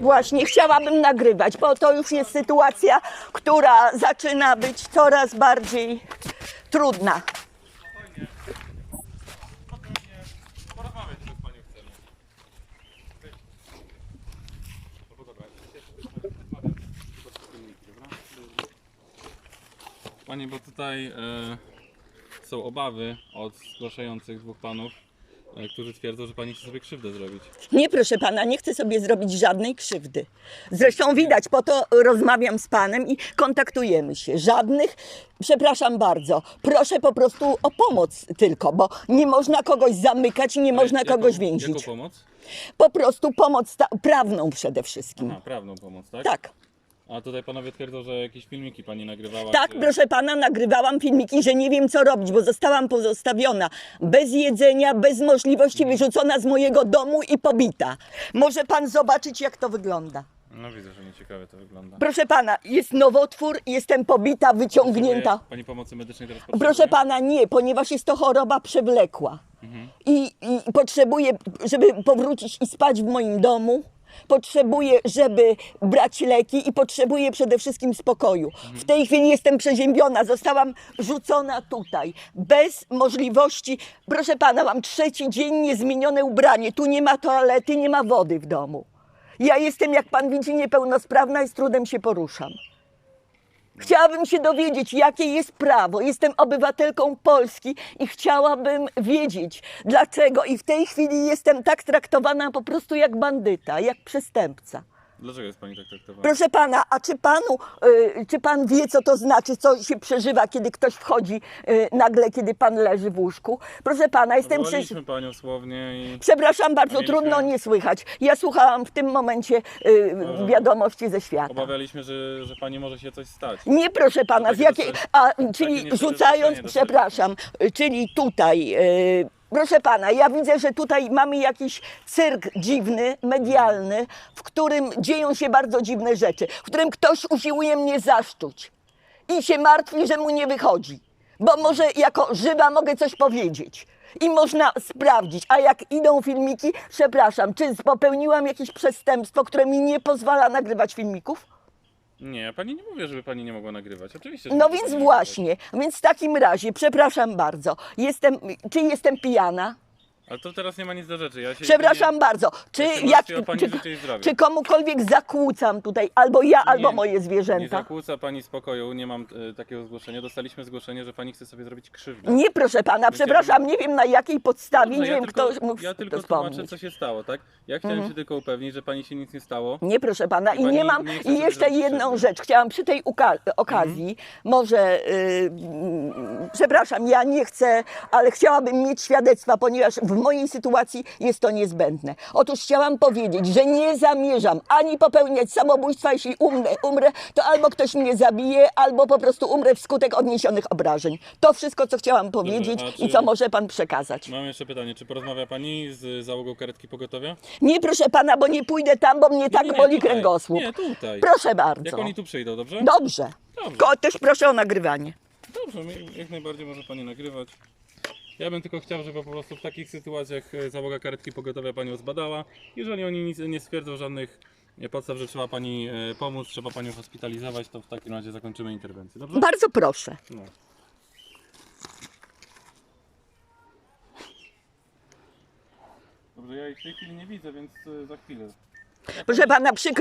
Właśnie chciałabym nagrywać, bo to już jest sytuacja, która zaczyna być coraz bardziej trudna. Panie, bo tutaj e, są obawy od zgłaszających dwóch panów, którzy twierdzą, że pani chce sobie krzywdę zrobić. Nie, proszę pana, nie chcę sobie zrobić żadnej krzywdy. Zresztą widać, po to rozmawiam z panem i kontaktujemy się. Żadnych, przepraszam bardzo, proszę po prostu o pomoc tylko, bo nie można kogoś zamykać i nie można Jaką- kogoś Jaką więzić. pomoc? Po prostu pomoc prawną przede wszystkim. A, prawną pomoc, tak? Tak. A tutaj panowie twierdzą, że jakieś filmiki pani nagrywała. Tak, gdzie- proszę pana, nagrywałam filmiki, że nie wiem co robić, bo zostałam pozostawiona bez jedzenia, bez możliwości, wyrzucona z mojego domu i pobita. Może pan zobaczyć, jak to wygląda. No widzę, że nieciekawe to wygląda. Proszę pana, jest nowotwór, jestem pobita, wyciągnięta. Pani pomocy medycznej teraz Proszę potrzebuje? pana, nie, ponieważ jest to choroba przewlekła. I, I potrzebuję, żeby powrócić i spać w moim domu. Potrzebuję, żeby brać leki i potrzebuję przede wszystkim spokoju. W tej chwili jestem przeziębiona, zostałam rzucona tutaj, bez możliwości. Proszę pana, mam trzeci dzień niezmienione ubranie. Tu nie ma toalety, nie ma wody w domu. Ja jestem, jak pan widzi, niepełnosprawna i z trudem się poruszam. Chciałabym się dowiedzieć, jakie jest prawo. Jestem obywatelką Polski i chciałabym wiedzieć, dlaczego. I w tej chwili jestem tak traktowana po prostu jak bandyta, jak przestępca. Dlaczego jest pani tak traktowana? Proszę pana, a czy panu, y, czy pan wie, co to znaczy, co się przeżywa, kiedy ktoś wchodzi y, nagle, kiedy pan leży w łóżku? Proszę pana, jestem przez. Wołaliśmy panią słownie i... Przepraszam bardzo, Mieliśmy- trudno nie słychać. Ja słuchałam w tym momencie y, wiadomości ze świata. Obawialiśmy, że, że pani może się coś stać. Nie, proszę pana, z Takie jakiej. A, takie czyli rzucając, przepraszam, czyli tutaj. y, Proszę pana, ja widzę, że tutaj mamy jakiś cyrk dziwny, medialny, w którym dzieją się bardzo dziwne rzeczy, w którym ktoś usiłuje mnie zaszczuć i się martwi, że mu nie wychodzi, bo może jako żywa mogę coś powiedzieć. I można sprawdzić, a jak idą filmiki, przepraszam, czy popełniłam jakieś przestępstwo, które mi nie pozwala nagrywać filmików? Nie, ja pani nie mówię, żeby pani nie mogła nagrywać. Oczywiście. że No więc pani właśnie, więc w takim razie, przepraszam bardzo, jestem, czy jestem pijana? Ale to teraz nie ma nic do rzeczy. Ja się Przepraszam jedynie- bardzo, czy, Ja czy, i czy komukolwiek zakłócam tutaj, albo ja, albo Nie, moje Nie zwierzęta? zakłóca pani spokoju, nie mam e, takiego zgłoszenia. Dostaliśmy zgłoszenie, że pani chce sobie zrobić krzywdę. Nie, proszę pana, przepraszam, nie wiem na jakiej podstawie, nie Dobrze, wiem, tylko, kto mógł ja to tylko tłumaczę, wspomnieć. co się stało, tak? Ja chciałem się tylko upewnić, że pani się nic nie stało. Nie, proszę pana, i Pani nie mam. nie I jeszcze jedną krzywdy. rzecz. Chciałam przy tej okazji, może, y, przepraszam, ja nie chcę, ale chciałabym mieć świadectwa, ponieważ w mojej sytuacji jest to niezbędne. Otóż chciałam powiedzieć, że nie zamierzam ani popełniać samobójstwa, jeśli umrę, umrę, to albo ktoś mnie zabije, albo po prostu umrę wskutek odniesionych obrażeń. To wszystko, co chciałam powiedzieć a i co może pan przekazać. Mam jeszcze pytanie, czy porozmawia pani z załogą karetki pogotowia? Nie, proszę pana, bo nie pójdę tam, bo mnie tak nie, nie, boli tutaj. kręgosłup. Nie, tutaj. Proszę bardzo. Jak oni tu przyjdą, dobrze? Dobrze. Dobrze. Ko- też proszę o nagrywanie. Dobrze, jak najbardziej może pani nagrywać. Ja bym tylko chciał, żeby po prostu w takich sytuacjach e, załoga karetki pogotowia panią zbadała. Jeżeli oni nic nie stwierdzą żadnych podstaw, że trzeba pani e, pomóc, trzeba panią hospitalizować, to w takim razie zakończymy interwencję, dobrze? Bardzo proszę. No. Dobrze, ja ich w tej chwili nie widzę, więc e, za chwilę. Proszę pana, przykro